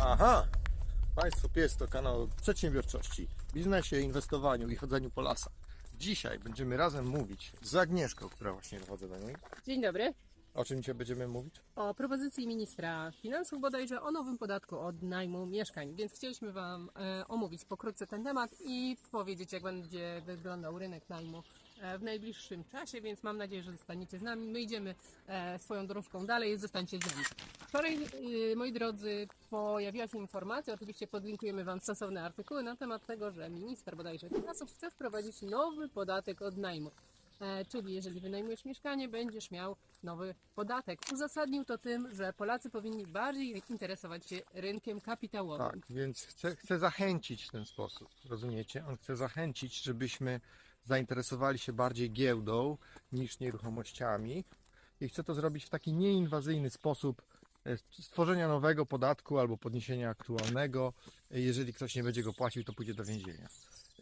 Aha! Państwo Pies to kanał przedsiębiorczości, biznesie, inwestowaniu i chodzeniu po lasach. Dzisiaj będziemy razem mówić z Agnieszką, która właśnie dochodzę do niej. Dzień dobry. O czym dzisiaj będziemy mówić? O propozycji ministra finansów bodajże o nowym podatku od najmu mieszkań, więc chcieliśmy Wam e, omówić pokrótce ten temat i powiedzieć, jak będzie wyglądał rynek najmu e, w najbliższym czasie, więc mam nadzieję, że zostaniecie z nami. My idziemy e, swoją dróżką dalej, zostańcie z nami. Wczoraj, e, moi drodzy, pojawiła się informacja, oczywiście podlinkujemy Wam stosowne artykuły na temat tego, że minister bodajże finansów chce wprowadzić nowy podatek od najmu. E, czyli jeżeli wynajmujesz mieszkanie, będziesz miał nowy podatek. Uzasadnił to tym, że Polacy powinni bardziej interesować się rynkiem kapitałowym. Tak, więc chcę, zachęcić w ten sposób, rozumiecie? On chce zachęcić, żebyśmy zainteresowali się bardziej giełdą niż nieruchomościami i chce to zrobić w taki nieinwazyjny sposób e, stworzenia nowego podatku albo podniesienia aktualnego. Jeżeli ktoś nie będzie go płacił, to pójdzie do więzienia.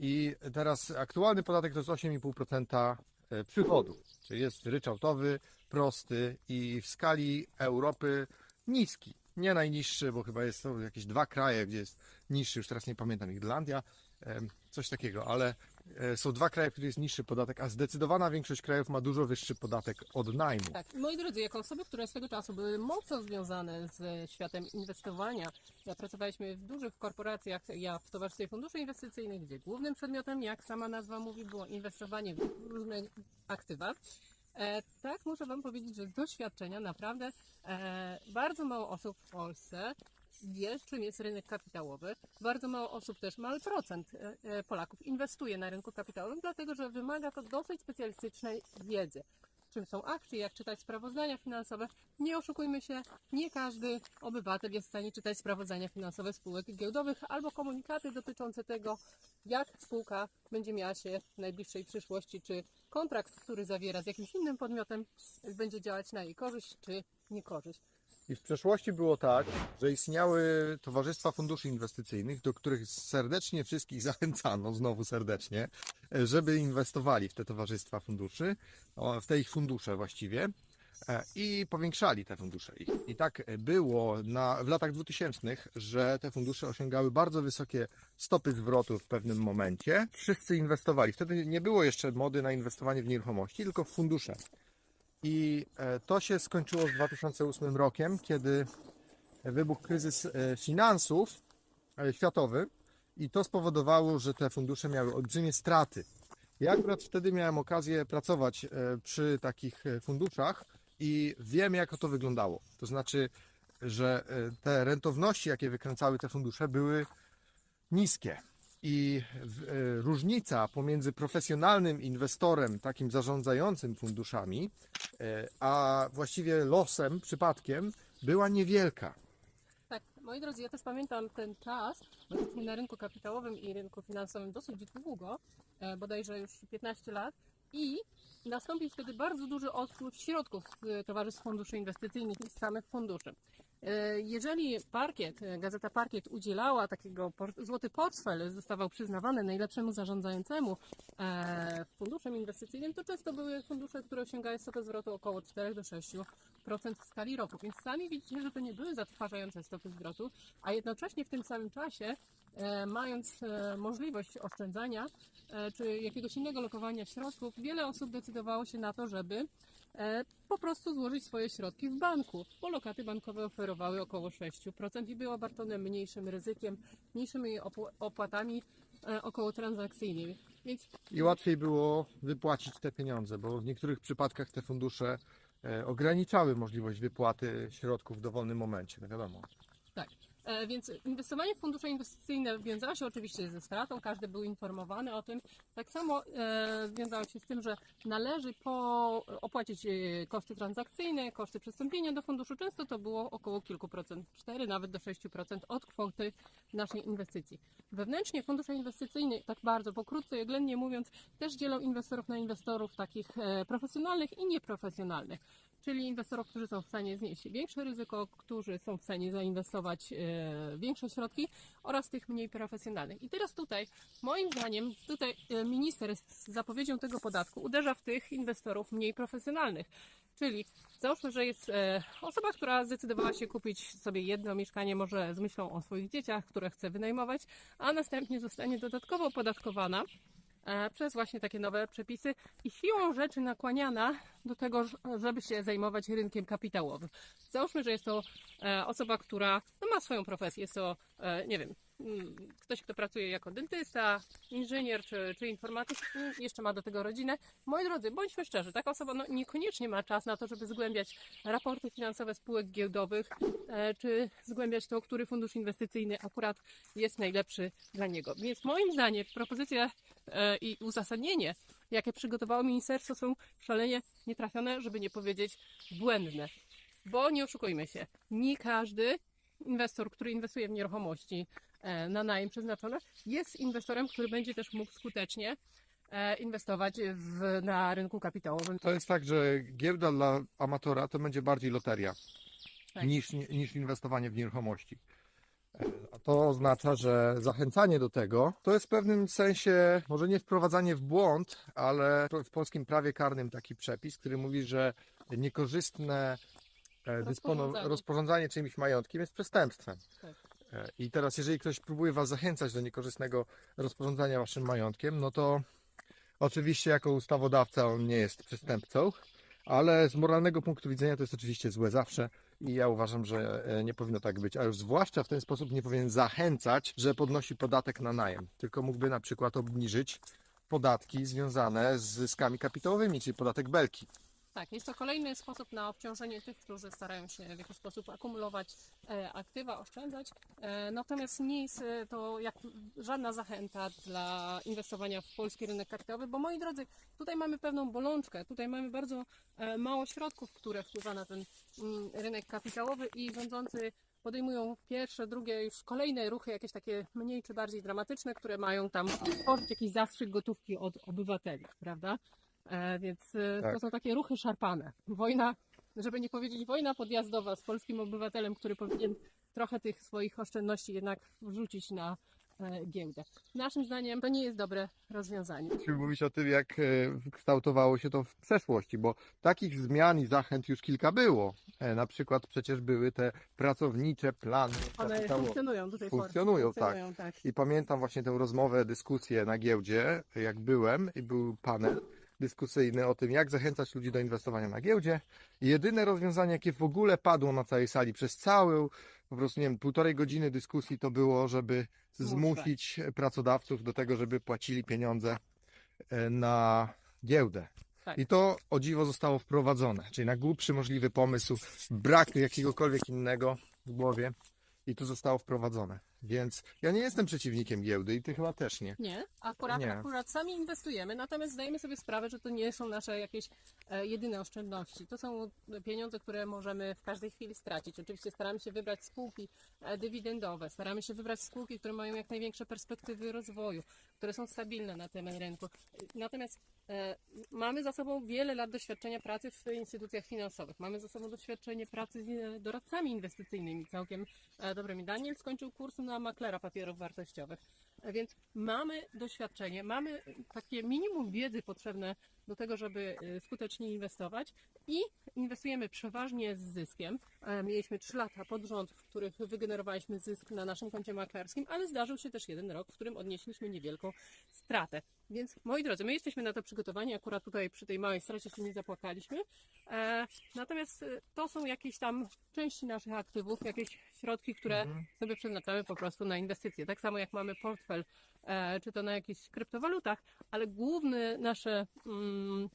I teraz aktualny podatek to jest 8,5% przychodu, czyli jest ryczałtowy, prosty i w skali Europy niski. Nie najniższy, bo chyba jest to jakieś dwa kraje, gdzie jest niższy, już teraz nie pamiętam, Irlandia, coś takiego, ale e, są dwa kraje, w których jest niższy podatek, a zdecydowana większość krajów ma dużo wyższy podatek od najmu. Tak, moi drodzy, jako osoby, które swego czasu były mocno związane z światem inwestowania, ja pracowaliśmy w dużych korporacjach, ja w Towarzystwie Funduszy Inwestycyjnych, gdzie głównym przedmiotem, jak sama nazwa mówi, było inwestowanie w różne aktywa. E, tak, muszę Wam powiedzieć, że z doświadczenia naprawdę e, bardzo mało osób w Polsce wie, czym jest rynek kapitałowy. Bardzo mało osób też, mały procent e, Polaków inwestuje na rynku kapitałowym, dlatego że wymaga to dosyć specjalistycznej wiedzy. Czym są akcje, jak czytać sprawozdania finansowe. Nie oszukujmy się, nie każdy obywatel jest w stanie czytać sprawozdania finansowe spółek giełdowych albo komunikaty dotyczące tego, jak spółka będzie miała się w najbliższej przyszłości, czy kontrakt, który zawiera z jakimś innym podmiotem, będzie działać na jej korzyść, czy niekorzyść. I w przeszłości było tak, że istniały towarzystwa funduszy inwestycyjnych, do których serdecznie wszystkich zachęcano, znowu serdecznie, żeby inwestowali w te towarzystwa funduszy, w te ich fundusze właściwie. e, I powiększali te fundusze. ich. I tak było na, w latach 2000, że te fundusze osiągały bardzo wysokie stopy zwrotu w pewnym momencie. Wszyscy inwestowali. Wtedy nie było jeszcze mody na inwestowanie w nieruchomości, tylko w fundusze. I e, to się skończyło z 2008 rokiem, kiedy wybuchł kryzys e, finansów światowy i to spowodowało, że te fundusze miały olbrzymie straty. Ja akurat wtedy miałem okazję pracować e, przy takich e, funduszach i wiem, jak to wyglądało. To znaczy, że e, te rentowności, jakie wykręcały te fundusze, były niskie. I różnica pomiędzy profesjonalnym inwestorem, takim zarządzającym funduszami, a właściwie losem, przypadkiem, była niewielka. Moi drodzy, ja też pamiętam ten czas, bo jesteśmy na rynku kapitałowym i rynku finansowym dosyć długo, e, bodajże już 15 lat i nastąpił wtedy bardzo duży odpływ środków z towarzystw funduszy inwestycyjnych i z samych funduszy. E, Jeżeli Parkiet, e, gazeta Parkiet udzielała takiego złoty portfel, zostawał przyznawany najlepszemu zarządzającemu e, funduszem inwestycyjnym, to często były fundusze, które osiągały stopę zwrotu około 4 do 6% w skali roku. Więc sami widzicie, że to nie były zatrważające stopy zwrotu, a jednocześnie w tym samym czasie, mając możliwość oszczędzania czy jakiegoś innego lokowania środków, wiele osób decydowało się na to, żeby po prostu złożyć swoje środki w banku, bo lokaty bankowe oferowały około 6% i były obarczone mniejszym ryzykiem, mniejszymi opł- opłatami e, około transakcyjnymi. Więc I łatwiej było wypłacić te pieniądze, bo w niektórych przypadkach te fundusze e, ograniczały możliwość wypłaty środków w dowolnym momencie, no wiadomo. Tak. E, Więc inwestowanie w fundusze inwestycyjne wiązało się oczywiście ze stratą, każdy był informowany o tym. Tak samo e, wiązało się z tym, że należy po, opłacić e, koszty transakcyjne, koszty przystąpienia do funduszu. Często to było około kilku procent, 4 nawet do 6% od kwoty naszej inwestycji. Wewnętrznie fundusze inwestycyjne, tak bardzo pokrótce i oględnie mówiąc, też dzielą inwestorów na inwestorów takich profesjonalnych i nieprofesjonalnych. Czyli inwestorów, którzy są w stanie znieść większe ryzyko, którzy są w stanie zainwestować e, większe środki oraz tych mniej profesjonalnych. I teraz tutaj, moim zdaniem, tutaj e, minister z zapowiedzią tego podatku uderza w tych inwestorów mniej profesjonalnych. Czyli załóżmy, że jest e, osoba, która zdecydowała się kupić sobie jedno mieszkanie, może z myślą o swoich dzieciach, które chce wynajmować, a następnie zostanie dodatkowo opodatkowana przez właśnie takie nowe przepisy i siłą rzeczy nakłaniana do tego, żeby się zajmować rynkiem kapitałowym. Załóżmy, że jest to e, osoba, która no, ma swoją profesję, jest to, e, nie wiem, mm, ktoś, kto pracuje jako dentysta, inżynier czy, czy informatyk, jeszcze ma do tego rodzinę. Moi drodzy, bądźmy szczerzy, taka osoba no, niekoniecznie ma czas na to, żeby zgłębiać raporty finansowe spółek giełdowych, e, czy zgłębiać to, który fundusz inwestycyjny akurat jest najlepszy dla niego. Więc moim zdaniem propozycja e, i uzasadnienie, jakie przygotowało ministerstwo, są szalenie nietrafione, żeby nie powiedzieć błędne. Bo nie oszukujmy się, nie każdy inwestor, który inwestuje w nieruchomości e, na najem przeznaczone, jest inwestorem, który będzie też mógł skutecznie e, inwestować w, na rynku kapitałowym. To jest tak, że giełda dla amatora to będzie bardziej loteria Tak. niż, niż inwestowanie w nieruchomości. A to oznacza, że zachęcanie do tego to jest w pewnym sensie, może nie wprowadzanie w błąd, ale w polskim prawie karnym taki przepis, który mówi, że niekorzystne e, Rozporządzanie. rozporządzanie czyimś majątkiem jest przestępstwem. Tak. E, I teraz, jeżeli ktoś próbuje Was zachęcać do niekorzystnego rozporządzania Waszym majątkiem, no to oczywiście jako ustawodawca on nie jest przestępcą, ale z moralnego punktu widzenia to jest oczywiście złe zawsze i ja uważam, że e, nie powinno tak być, a już zwłaszcza w ten sposób nie powinien zachęcać, że podnosi podatek na najem, tylko mógłby na przykład obniżyć podatki związane z zyskami kapitałowymi, czyli podatek belki. Tak, jest to kolejny sposób na obciążenie tych, którzy starają się w jakiś sposób akumulować e, aktywa, oszczędzać. E, natomiast nie jest e, to jak żadna zachęta dla inwestowania w polski rynek kapitałowy, bo moi drodzy, tutaj mamy pewną bolączkę, tutaj mamy bardzo mało środków, które wpływa na ten mm, rynek kapitałowy i rządzący podejmują pierwsze, drugie, już kolejne ruchy, jakieś takie mniej czy bardziej dramatyczne, które mają tam stworzyć jakiś zastrzyk gotówki od obywateli, prawda? E, więc e, to Tak. są takie ruchy szarpane. Wojna, żeby nie powiedzieć wojna podjazdowa z polskim obywatelem, który powinien trochę tych swoich oszczędności jednak wrzucić na e, giełdę. Naszym zdaniem to nie jest dobre rozwiązanie. Musimy mówić o tym, jak kształtowało się to w przeszłości, bo takich zmian i zachęt już kilka było. Na przykład przecież były te pracownicze plany One kapitałowe. funkcjonują do tej pory. Funkcjonują, tak. Funkcjonują, tak. I pamiętam właśnie tę rozmowę, dyskusję na giełdzie, jak byłem i był panel dyskusyjny o tym, jak zachęcać ludzi do inwestowania na giełdzie. Jedyne rozwiązanie, jakie w ogóle padło na całej sali przez całą, po prostu, nie wiem, półtorej godziny dyskusji to było, żeby zmusić pracodawców do tego, żeby płacili pieniądze e, na giełdę. Tak. I to o dziwo zostało wprowadzone, czyli na głupszy możliwy pomysł, brak jakiegokolwiek innego w głowie i to zostało wprowadzone. Więc ja nie jestem przeciwnikiem giełdy i ty chyba też nie. Nie, akurat, Nie. akurat sami inwestujemy, natomiast zdajemy sobie sprawę, że to nie są nasze jakieś e, jedyne oszczędności. To są pieniądze, które możemy w każdej chwili stracić. Oczywiście staramy się wybrać spółki e, dywidendowe, staramy się wybrać spółki, które mają jak największe perspektywy rozwoju, które są stabilne na tym rynku. Natomiast e, mamy za sobą wiele lat doświadczenia pracy w instytucjach finansowych. Mamy za sobą doświadczenie pracy z e, doradcami inwestycyjnymi całkiem e, dobrymi. Daniel skończył kurs na maklera papierów wartościowych. Więc mamy doświadczenie, mamy takie minimum wiedzy potrzebne do tego, żeby e, skutecznie inwestować i inwestujemy przeważnie z zyskiem. E, Mieliśmy 3 lata pod rząd, w których wygenerowaliśmy zysk na naszym koncie maklerskim, ale zdarzył się też jeden rok, w którym odnieśliśmy niewielką stratę. Więc moi drodzy, my jesteśmy na to przygotowani, akurat tutaj przy tej małej stracie się nie zapłakaliśmy. E, natomiast e, to są jakieś tam części naszych aktywów, jakieś środki, które sobie przeznaczamy po prostu na inwestycje. Tak samo jak mamy portfel, e, czy to na jakichś kryptowalutach, ale główne nasze mm,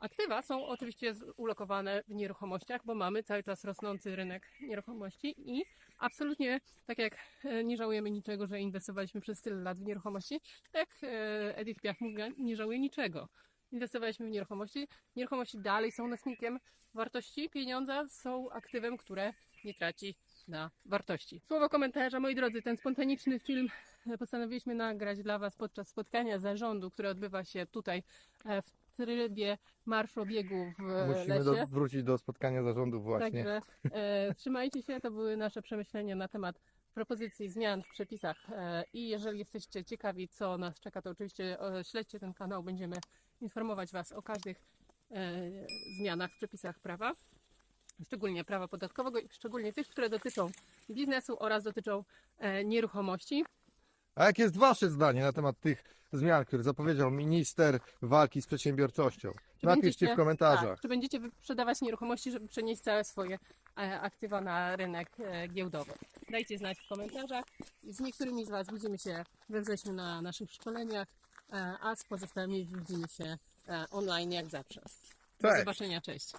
aktywa są oczywiście ulokowane w nieruchomościach, bo mamy cały czas rosnący rynek nieruchomości i absolutnie, tak jak e, nie żałujemy niczego, że inwestowaliśmy przez tyle lat w nieruchomości, tak e, Edith Piaf mówiła, nie żałuję niczego. Inwestowaliśmy w nieruchomości. Nieruchomości dalej są nośnikiem wartości. Pieniądze są aktywem, które nie traci na wartości. Słowo komentarza, moi drodzy, ten spontaniczny film e, postanowiliśmy nagrać dla Was podczas spotkania zarządu, które odbywa się tutaj e, w trybie marszu biegu w Musimy lesie. do, wrócić do spotkania zarządu właśnie. Także e, trzymajcie się, to były nasze przemyślenia na temat propozycji zmian w przepisach e, i jeżeli jesteście ciekawi, co nas czeka, to oczywiście e, śledźcie ten kanał, będziemy informować Was o każdych e, zmianach w przepisach prawa, szczególnie prawa podatkowego i szczególnie tych, które dotyczą biznesu oraz dotyczą e, nieruchomości. A jakie jest Wasze zdanie na temat tych zmian, które zapowiedział minister walki z przedsiębiorczością? Czy Napiszcie w komentarzach. Tak, czy będziecie sprzedawać nieruchomości, żeby przenieść całe swoje e, aktywa na rynek e, giełdowy? Dajcie znać w komentarzach. Z niektórymi z Was widzimy się we wrześniu na naszych szkoleniach, a z pozostałymi widzimy się online jak zawsze. Do Cześć. zobaczenia, cześć.